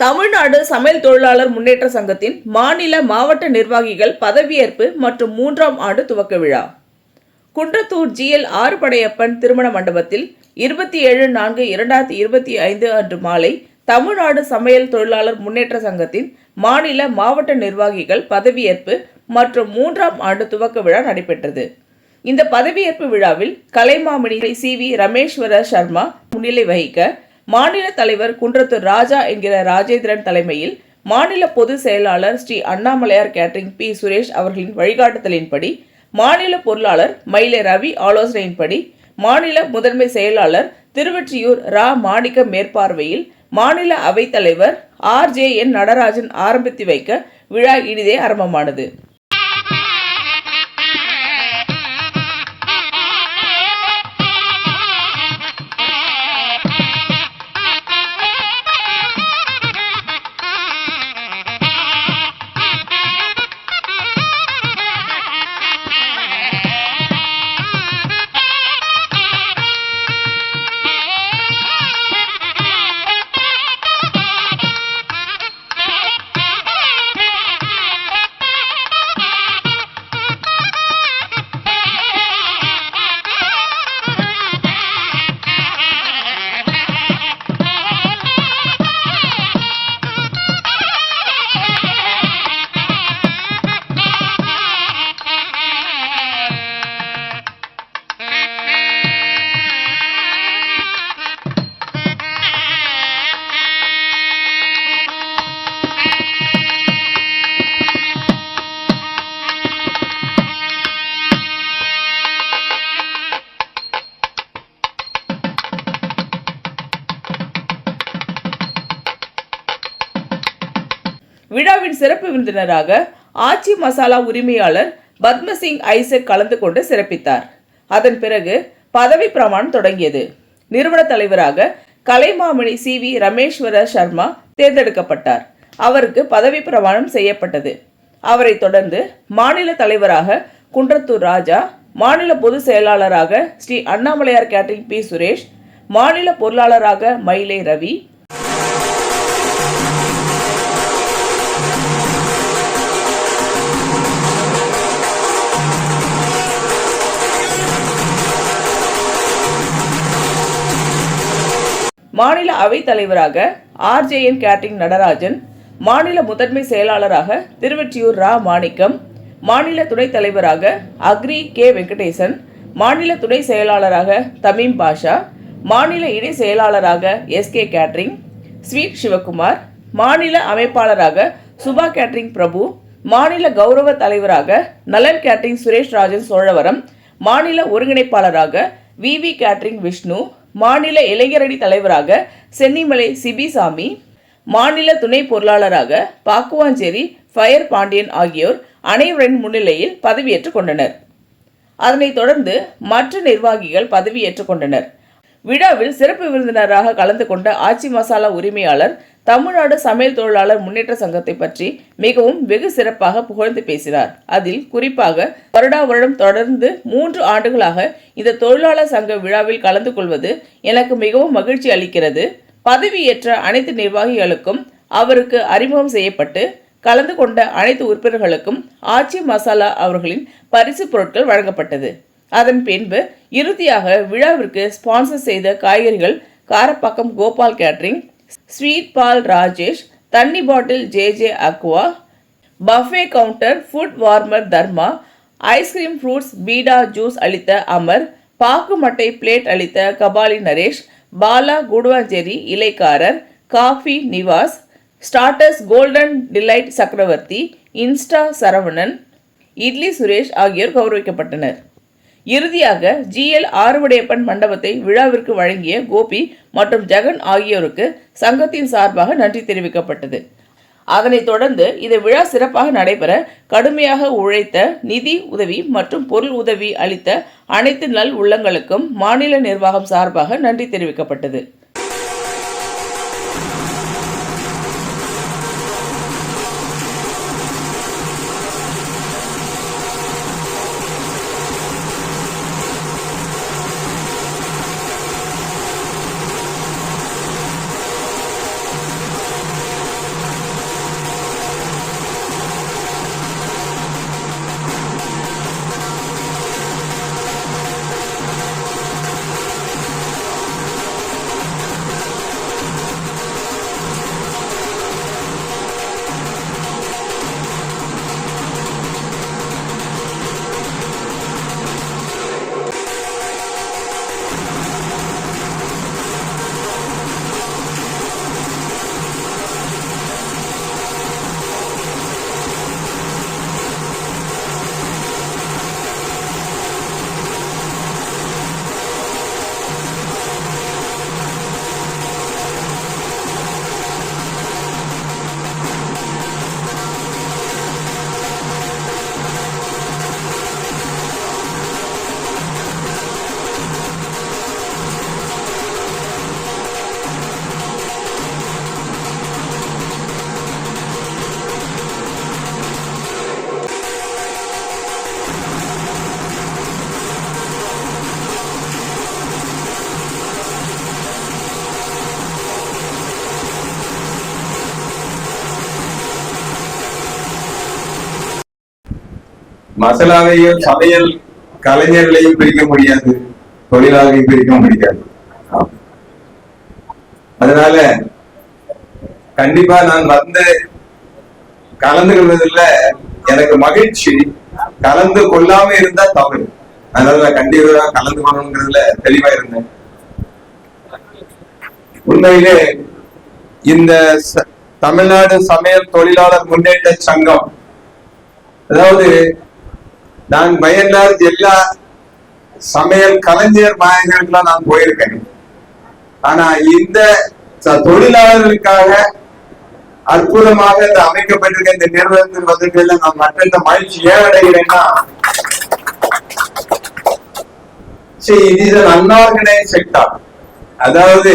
தமிழ்நாடு சமையல் தொழிலாளர் முன்னேற்ற சங்கத்தின் மாநில மாவட்ட நிர்வாகிகள் பதவியேற்பு மற்றும் மூன்றாம் ஆண்டு துவக்க விழா. குன்றத்தூர் ஜிஎல் ஆறுபடையப்பன் திருமண மண்டபத்தில் இருபத்தி ஏழு நான்கு இரண்டாயிரத்தி இருபத்தி ஐந்து அன்று மாலை தமிழ்நாடு சமையல் தொழிலாளர் முன்னேற்ற சங்கத்தின் மாநில மாவட்ட நிர்வாகிகள் பதவியேற்பு மற்றும் மூன்றாம் ஆண்டு துவக்க விழா நடைபெற்றது. இந்த பதவியேற்பு விழாவில் கலைமாமணி சி வி ரமேஸ்வர சர்மா முன்னிலை வகிக்க மாநில தலைவர் குன்றத்தூர் ராஜா என்கிற ராஜேந்திரன் தலைமையில் மாநில பொதுச் செயலாளர் ஸ்ரீ அண்ணாமலையார் கேட்டரிங் பி சுரேஷ் அவர்களின் வழிகாட்டுதலின்படி மாநில பொருளாளர் மயிலை ரவி ஆலோசனையின்படி மாநில முதன்மை செயலாளர் திருவெற்றியூர் ரா மாணிக்க மேற்பார்வையில் மாநில அவைத்தலைவர் ஆர் ஜே என் நடராஜன் ஆரம்பித்து வைக்க விழா இனிதே ஆரம்பமானது. விருந்தினராக ஆச்சி மசாலா உரிமையாளர் பத்மசிங் ஐசக் கலந்து கொண்டு சிறப்பித்தார். அதன் பிறகு பதவி பிரமாணம் தொடங்கியது. நிறுவன தலைவராக கலைமாமணி சி. வி. ரமேஸ்வர சர்மா தேர்ந்தெடுக்கப்பட்டார். அவருக்கு பதவி பிரமாணம் செய்யப்பட்டது. அவரை தொடர்ந்து மாநில தலைவராக குன்றத்தூர் ராஜா மாநில பொதுச் செயலாளராக ஸ்ரீ அண்ணாமலையார் கேட்டரிங் பி. சுரேஷ் மாநில பொருளாளராக மயிலை ரவி மாநில அவைத் தலைவராக ஆர்ஜேஎன் கேட்டிங் நடராஜன் மாநில முதன்மை செயலாளராக திருவெற்றியூர் ரா மாணிக்கம் மாநில துணைத் தலைவராக அக்ரி கே வெங்கடேசன் மாநில துணை செயலாளராக தமீம் பாஷா மாநில இணை செயலாளராக எஸ்கே கேட்ரிங் ஸ்வீட் சிவகுமார் மாநில அமைப்பாளராக சுபா கேட்ரிங் பிரபு மாநில கௌரவ தலைவராக நலன் கேட்ரிங் சுரேஷ் ராஜன் சோழவரம் மாநில ஒருங்கிணைப்பாளராக வி வி விஷ்ணு மாநில இளைஞரணி தலைவராக சென்னிமலை சிபிசாமி மாநில துணை பொருளாளராக பாக்குவாஞ்சேரி ஃபயர் பாண்டியன் ஆகியோர் அனைவரின் முன்னிலையில் பதவியேற்றுக் கொண்டனர். அதனைத் தொடர்ந்து மற்ற நிர்வாகிகள் பதவியேற்றுக் கொண்டனர். விழாவில் சிறப்பு விருந்தினராக கலந்து கொண்ட ஆச்சி மசாலா உரிமையாளர் தமிழ்நாடு சமையல் தொழிலாளர் முன்னேற்ற சங்கத்தை பற்றி மிகவும் வெகு சிறப்பாக புகழ்ந்து பேசினார். அதில் குறிப்பாக வருடா வருடம் தொடர்ந்து மூன்று ஆண்டுகளாக இந்த தொழிலாளர் சங்க விழாவில் கலந்து கொள்வது எனக்கு மிகவும் மகிழ்ச்சி அளிக்கிறது. பதவியேற்ற அனைத்து நிர்வாகிகளுக்கும் அவருக்கு அறிமுகம் செய்யப்பட்டு கலந்து கொண்ட அனைத்து உறுப்பினர்களுக்கும் ஆச்சி மசாலா அவர்களின் பரிசு பொருட்கள் வழங்கப்பட்டது. அதன் பின்பு இறுதியாக விழாவிற்கு ஸ்பான்சர் செய்த காய்கறிகள் காரப்பாக்கம் கோபால் கேட்ரிங் ஸ்வீட் பால் ராஜேஷ் தண்ணி bottle J J Aqua buffet counter food warmer Dharma ice cream fruits பீடா ஜூஸ் அளித்த அமர் பாக்கு மட்டை பிளேட் அளித்த Kabali Naresh Bala Guduvancheri இலைக்காரர் coffee Nivas starters golden delight Chakravarthy Insta Saravanan Idli Suresh ஆகியோர் கௌரவிக்கப்பட்டனர். இறுதியாக ஜிஎல் ஆறுவடையப்பன் மண்டபத்தை விழாவிற்கு வழங்கிய கோபி மற்றும் ஜெகன் ஆகியோருக்கு சங்கத்தின் சார்பாக நன்றி தெரிவிக்கப்பட்டது. அதனைத் தொடர்ந்து இந்த விழா சிறப்பாக நடைபெற கடுமையாக உழைத்த நிதி உதவி மற்றும் பொருள் உதவி அளித்த அனைத்து நல் உள்ளங்களுக்கும் மாநில நிர்வாகம் சார்பாக நன்றி தெரிவிக்கப்பட்டது. மசாலாவையும் சமையல் கலைஞர்களையும் பிரிக்க முடியாது தொழிலாளையும் பிரிக்க முடியாது. அதனால கண்டிப்பா நான் வந்து கலந்து கொள்வதில் எனக்கு மகிழ்ச்சி. கலந்து கொள்ளாம இருந்தா தவறு. அதனால கண்டிப்பா கலந்து கொள்ளணுங்கிறதுல தெளிவா இருந்தேன். உண்மையிலே இந்த ச- தமிழ்நாடு சமையல் தொழிலாளர் முன்னேற்ற சங்கம் அதாவது நான் பயன்லார்ஜ் எல்லா சமையல் கலைஞர் மாயங்களுக்கெல்லாம் நான் போயிருக்கேன். ஆனா இந்த தொழிலாளர்களுக்காக அற்புதமாக இந்த அமைக்கப்பட்டிருக்க இந்த நிறுவனத்தில் வந்துட்டு நான் மற்ற மகிழ்ச்சி ஏன் அடைகிறேன்னா இது it is அதாவது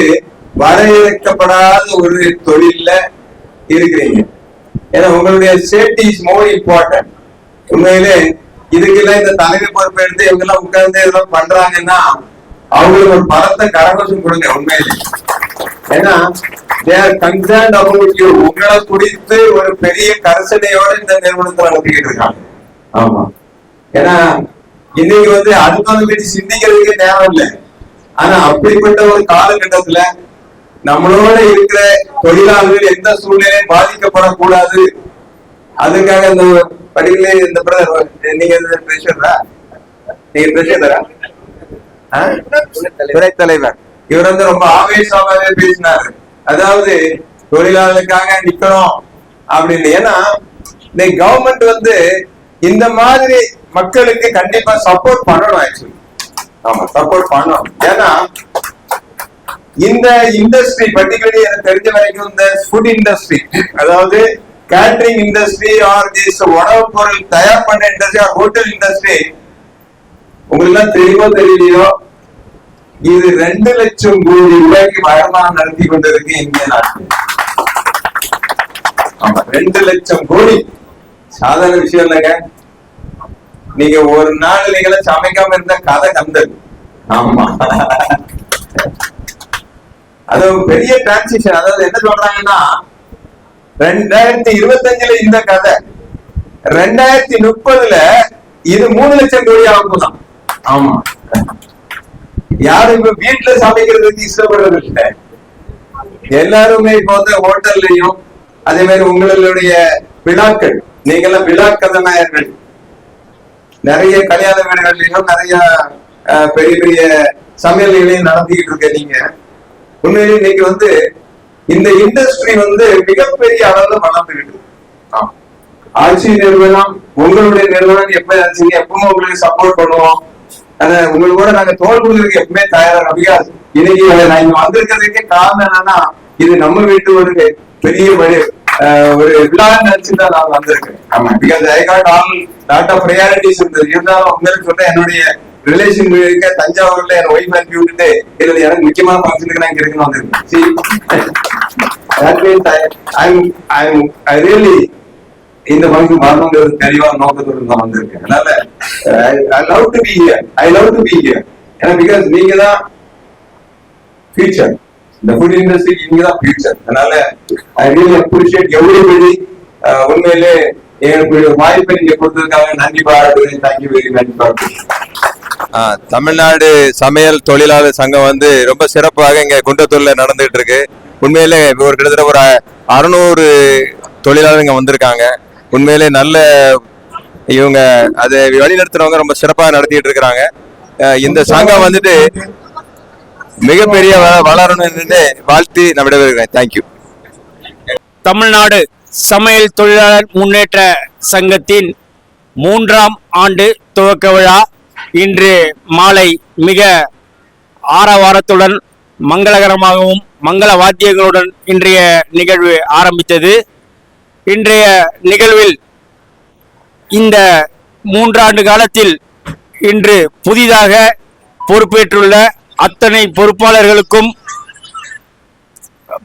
வரையறுக்கப்படாத ஒரு தொழில்ல இருக்கிறீங்க. ஏன்னா உங்களுடைய சேஃப்டி இஸ் மோர் இம்பார்ட்டன்ட் உண்மையிலே இதுக்கெல்லாம் இந்த தலைமை பொறுப்பு எடுத்து இவங்க எல்லாம் உட்கார்ந்து இதெல்லாம் பண்றாங்கன்னா அவங்களுக்கு ஒரு பலத்த கரகோஷம் கொடுங்க உண்மையிலே. ஏன்னா they are concerned about உங்களை குறித்து ஒரு பெரிய கரிசனையோட இந்த நிறுவனத்துல நடத்திக்கிட்டு இருக்காங்க. ஆமா. ஏன்னா இன்னைக்கு வந்து அடுத்தவங்க பற்றி சிந்திக்கிறதுக்கு நேரம் இல்லை. ஆனா அப்படிப்பட்ட ஒரு காலகட்டத்துல நம்மளோட இருக்கிற தொழிலாளர்கள் எந்த சூழ்நிலையும் பாதிக்கப்படக்கூடாது. அதுக்காக இந்த படிகளே இந்த பிரதர் நீங்க பிரஷரா நீங்க பிரஷரா துறை தலைவர் இவர் வந்து ரொம்ப ஆவேசமாவே பேசினாரு. அதாவது தொழிலாளர்களுக்காக நிக்கணும் அப்படின்னு. ஏன்னா இந்த கவர்மெண்ட் வந்து இந்த மாதிரி மக்களுக்கு கண்டிப்பா சப்போர்ட் பண்ணணும் ஆக்சுவலி ஆமா சப்போர்ட் பண்ணணும். ஏன்னா இந்த இண்டஸ்ட்ரி பர்டிகுலர்லி எனக்கு தெரிஞ்ச வரைக்கும் இந்த ஃபுட் இண்டஸ்ட்ரி அதாவது கேட்டரிங் இண்டஸ்ட்ரி ஆர் திஸ் உணவு பொருள் தயார் பண்ற இண்டஸ்ட்ரி ஆர் ஹோட்டல் இண்டஸ்ட்ரி உங்களுக்கு தெரியவோ தெரியுமோ தெரியலையோ? இது ரெண்டு லட்சம் கோடி ரூபாய்க்கு வருமானம் நடத்தி கொண்டிருக்கு இந்திய நாட்டில் ஆமா ரெண்டு லட்சம் கோடி. சாதாரண விஷயம் இல்லைங்க. நீங்க ஒரு நாள் நீங்கள சமைக்காம இருந்த கதை கந்தது ஆமா. அது பெரிய டிரான்சிஷன் அதாவது என்ன சொல்றாங்கன்னா ரெண்டாயிரத்தி இருபத்தஞ்சுல இந்த கதை. ரெண்டாயிரத்தி முப்பதுல இது மூணு லட்சம் கோடி ஆகும் தான் ஆமா. யாரும் இப்ப வீட்டுல சமைக்கிறதுக்கு இஷ்டப்படுறது இல்லை எல்லாருமே இப்ப வந்து ஹோட்டல்லையும் அதே மாதிரி உங்களுடைய விழாக்கள் நீங்கெல்லாம் விழா கதநாயகர்கள். நிறைய கல்யாண வீடுகள்லையும் நிறைய அஹ், பெரிய பெரிய சமையல்களையும் நடத்திக்கிட்டு இருக்க நீங்க உண்மையிலேயே இன்னைக்கு வந்து இந்த இண்டஸ்ட்ரி வந்து மிகப்பெரிய அளவுல வளர்ந்துகிட்டு ஆட்சி நிறுவனம் உங்களுடைய நிறுவனம் எப்ப ஆச்சுங்க எப்பவும் உங்களுக்கு சப்போர்ட் பண்ணுவோம். உங்களுக்கு கூட நாங்க தோல் கொடுக்கறதுக்கு எப்பவுமே தயாரா பிகாஸ் இன்னைக்கு நான் இங்க வந்திருக்கிறதுக்கே காரணம் என்னன்னா இது நம்ம வீட்டு ஒரு பெரிய ஒரு அஹ், ஒரு விழா நான் வந்திருக்கேன். ஆமா. Because I got all lot of priorities இருந்தது. இருந்தாலும் உங்களுக்கு சொல்ல என்னுடைய ரிலேஷன் இருக்க தஞ்சாவூர்ல என் ஒய்ஃப் அனுப்பி விட்டுட்டு இதுல எனக்கு முக்கியமான ஃபங்க்ஷனுக்கு நான் இங்க இருக்குன்னு வந்திருக்கேன். That means I, I'm, I'm, I really இந்த ஃபங்க்ஷன் வரணுங்கிறது தெளிவா நோக்கத்தோடு நான் வந்திருக்கேன் அதனால I love to be here I love to be here ஏன்னா பிகாஸ் நீங்க தான் ஃபியூச்சர் இந்த ஃபுட் இண்டஸ்ட்ரிக்கு நீங்க தான் ஃபியூச்சர் அதனால ஐ ரியலி அப்ரிஷியேட் எவ்ரிபடி உண்மையிலே எனக்கு ஒரு வாய்ப்பை நீங்க கொடுத்ததுக்காக நன்றி பாராட்டுகிறேன். Thank you very much for ah, Tamil Nadu சமையல் தொழிலாளர் சங்கம் வந்து ரொம்ப சிறப்பாக இங்க குன்றத்தூர்ல நடந்துகிட்டு இருக்கு உண்மையிலே ஒரு கிட்டத்தட்ட ஒரு அறுநூறு தொழிலாளர் இங்க வந்திருக்காங்க. உண்மையிலே நல்ல இவங்க அதை வழிநடத்துறவங்க ரொம்ப சிறப்பாக நடத்திட்டு இருக்கிறாங்க. இந்த சங்கம் வந்துட்டு மிகப்பெரிய வளரணும்னு வாழ்த்தி நான் விடைபெறுகிறேன் தேங்க்யூ தமிழ்நாடு சமையல் தொழிலாளர் முன்னேற்ற சங்கத்தின் மூன்றாம் ஆண்டு துவக்க விழா இன்று மாலை மிக ஆரவாரத்துடன் மங்களகரமாகவும் மங்கள வாத்தியங்களுடன் இன்றைய நிகழ்வு ஆரம்பித்தது. இன்றைய நிகழ்வில் இந்த மூன்றாண்டு காலத்தில் இன்று புதிதாக பொறுப்பேற்றுள்ள அத்தனை பொறுப்பாளர்களுக்கும்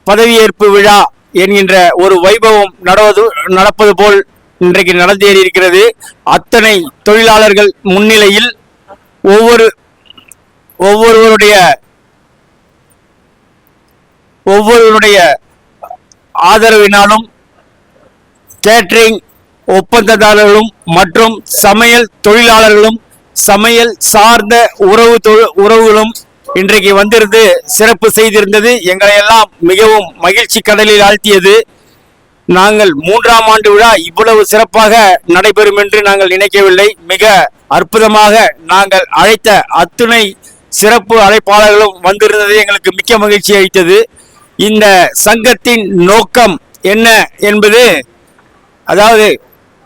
பதவியேற்பு விழா என்கின்ற ஒரு வைபவம் நடவது நடப்பது போல் இன்றைக்கு நடந்தேறி இருக்கிறது. அத்தனை தொழிலாளர்கள் முன்னிலையில் ஒவ்வொரு ஒவ்வொருவருடைய ஒவ்வொருவருடைய ஆதரவினாலும் கேட்ரிங் ஒப்பந்ததாரர்களும் மற்றும் சமையல் தொழிலாளர்களும் சமையல் சார்ந்த உறவு உறவுகளும் இன்றைக்கு வந்திருந்து சிறப்பு செய்திருந்தது எங்களை எல்லாம் மிகவும் மகிழ்ச்சி கடலில் ஆழ்த்தியது. நாங்கள் மூன்றாம் ஆண்டு விழா இவ்வளவு சிறப்பாக நடைபெறும் என்று நாங்கள் நினைக்கவில்லை. மிக அற்புதமாக நாங்கள் அழைத்த அத்துணை சிறப்பு அழைப்பாளர்களும் வந்திருந்தது எங்களுக்கு மிக்க மகிழ்ச்சி அளித்தது. இந்த சங்கத்தின் நோக்கம் என்ன என்பது அதாவது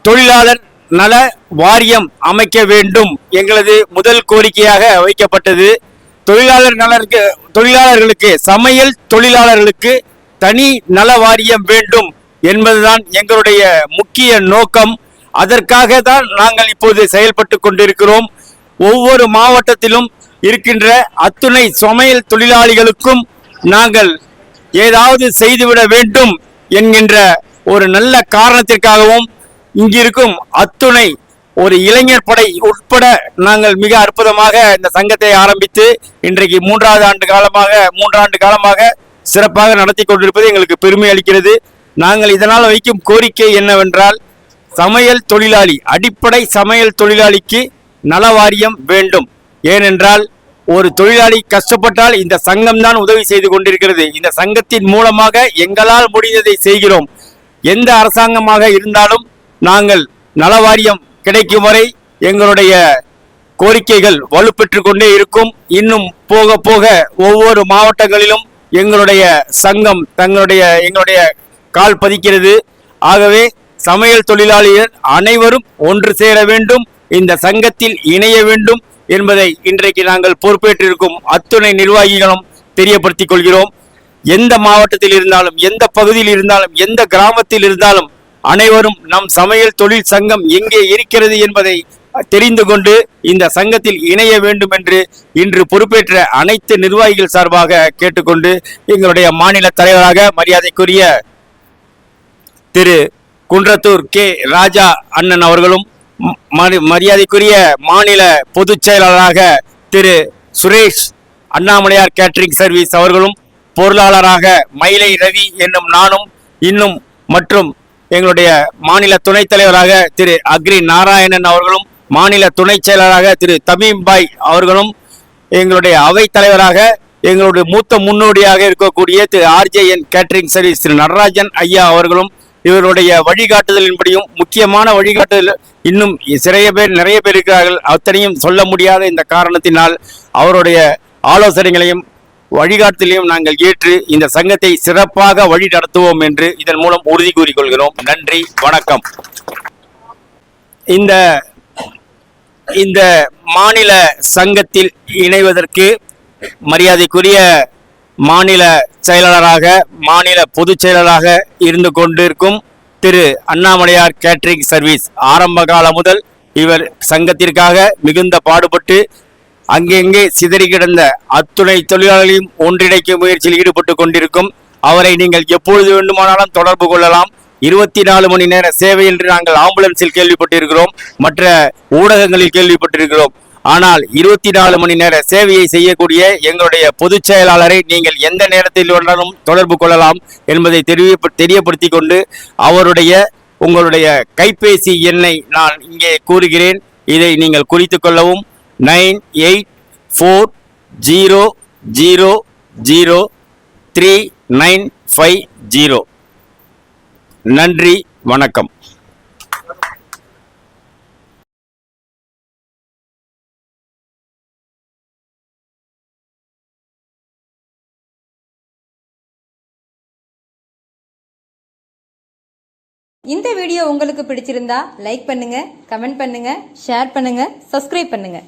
தொழிலாளர் நல வாரியம் அமைக்க வேண்டும் எங்களது முதல் கோரிக்கையாக வைக்கப்பட்டது. தொழிலாளர் நலருக்கு தொழிலாளர்களுக்கு சமையல் தொழிலாளர்களுக்கு தனி நல வாரியம் வேண்டும் என்பதுதான் எங்களுடைய முக்கிய நோக்கம். அதற்காக தான் நாங்கள் இப்போது செயல்பட்டு கொண்டிருக்கிறோம். ஒவ்வொரு மாவட்டத்திலும் இருக்கின்ற அத்துணை சமையல் தொழிலாளிகளுக்கும் நாங்கள் ஏதாவது செய்துவிட வேண்டும் என்கின்ற ஒரு நல்ல காரணத்திற்காகவும் இங்கிருக்கும் அத்துணை ஒரு இளைஞர் படை உட்பட நாங்கள் மிக அற்புதமாக இந்த சங்கத்தை ஆரம்பித்து இன்றைக்கு மூன்றாவது ஆண்டு காலமாக மூன்றாண்டு காலமாக சிறப்பாக நடத்தி கொண்டிருப்பது எங்களுக்கு பெருமை அளிக்கிறது. நாங்கள் இதனால் வைக்கும் கோரிக்கை என்னவென்றால் சமையல் தொழிலாளி அடிப்படை சமையல் தொழிலாளிக்கு நலவாரியம் வேண்டும். ஏனென்றால் ஒரு தொழிலாளி கஷ்டப்பட்டால் இந்த சங்கம் தான் உதவி செய்து கொண்டிருக்கிறது. இந்த சங்கத்தின் மூலமாக எங்களால் முடிந்ததை செய்கிறோம். எந்த அரசாங்கமாக இருந்தாலும் நாங்கள் நலவாரியம் கிடைக்கும் வரை எங்களுடைய கோரிக்கைகள் வலுப்பெற்று கொண்டே இருக்கும். இன்னும் போக போக ஒவ்வொரு மாவட்டங்களிலும் எங்களுடைய சங்கம் தங்களுடைய எங்களுடைய கால் பதிக்கிறது. ஆகவே சமையல் தொழிலாளிகள் அனைவரும் ஒன்று சேர வேண்டும் இந்த சங்கத்தில் இணைய வேண்டும் என்பதை இன்றைக்கு நாங்கள் பொறுப்பேற்றிருக்கும் அத்துணை நிர்வாகிகளும் தெரியப்படுத்திக் கொள்கிறோம். எந்த மாவட்டத்தில் இருந்தாலும் எந்த பகுதியில் இருந்தாலும் எந்த கிராமத்தில் இருந்தாலும் அனைவரும் நம் சமையல் தொழில் சங்கம் எங்கே இருக்கிறது என்பதை தெரிந்து கொண்டு இந்த சங்கத்தில் இணைய வேண்டும் என்று இன்று பொறுப்பேற்ற அனைத்து நிர்வாகிகள் சார்பாக கேட்டுக்கொண்டு எங்களுடைய மாநில தலைவராக மரியாதைக்குரிய திரு குன்றத்தூர் கே ராஜா அண்ணன் அவர்களும் மரியாதைக்குரிய மாநில பொதுச் செயலாளராக திரு சுரேஷ் அண்ணாமலையார் கேட்டரிங் சர்வீஸ் அவர்களும் பொருளாளராக மயிலை ரவி என்னும் நானும் இன்னும் மற்றும் எங்களுடைய மாநில துணைத் தலைவராக திரு அக்ரி நாராயணன் அவர்களும் மாநில துணைச் செயலராக திரு தமீம் பாய் அவர்களும் எங்களுடைய அவைத் தலைவராக எங்களுடைய மூத்த முன்னோடியாக இருக்கக்கூடிய திரு ஆர்ஜேஎன் கேட்டரிங் சர்வீஸ் திரு நடராஜன் ஐயா அவர்களும் இவருடைய வழிகாட்டுதலின்படியும் முக்கியமான வழிகாட்டுதல் இன்னும் சிறைய பேர் நிறைய பேர் இருக்கிறார்கள். அத்தனையும் சொல்ல முடியாத இந்த காரணத்தினால் அவருடைய ஆலோசனைகளையும் வழிகாட்டிலையும் நாங்கள் ஏற்று இந்த சங்கத்தை சிறப்பாக வழி நடத்துவோம் என்று இதன் மூலம் உறுதி கூறிக்கொள்கிறோம். நன்றி வணக்கம். இந்த இந்த மாநில சங்கத்தில் இணைவதற்கு மரியாதைக்குரிய மாநில செயலாளராக மாநில பொதுச் செயலாளராக இருந்து கொண்டிருக்கும் திரு அண்ணாமலையார் கேட்ரிங் சர்வீஸ் ஆரம்ப காலம் முதல் இவர் சங்கத்திற்காக மிகுந்த பாடுபட்டு அங்கெங்கே சிதறி கிடந்த அத்துணை தொழிலாளர்களையும் ஒன்றிணைக்கும் முயற்சியில் ஈடுபட்டு கொண்டிருக்கும் அவரை நீங்கள் எப்பொழுது வேண்டுமானாலும் தொடர்பு கொள்ளலாம். இருபத்தி நாலு மணி நேர சேவை என்று நாங்கள் ஆம்புலன்ஸில் கேள்விப்பட்டிருக்கிறோம். மற்ற ஊடகங்களில் கேள்விப்பட்டிருக்கிறோம். ஆனால் இருபத்தி நாலு மணி நேர சேவையை செய்யக்கூடிய எங்களுடைய பொதுச் செயலாளரை நீங்கள் எந்த நேரத்தில் வேணாலும் தொடர்பு கொள்ளலாம் என்பதை தெரிய தெரியப்படுத்தி கொண்டு அவருடைய உங்களுடைய கைபேசி எண்ணை நான் இங்கே கூறுகிறேன். இதை நீங்கள் குறித்து கொள்ளவும் nine eight four zero zero zero three nine five zero நன்றி வணக்கம். இந்த வீடியோ உங்களுக்கு பிடிச்சிருந்தா லைக் பண்ணுங்க கமெண்ட் பண்ணுங்க ஷேர் பண்ணுங்க சப்ஸ்கிரைப் பண்ணுங்க.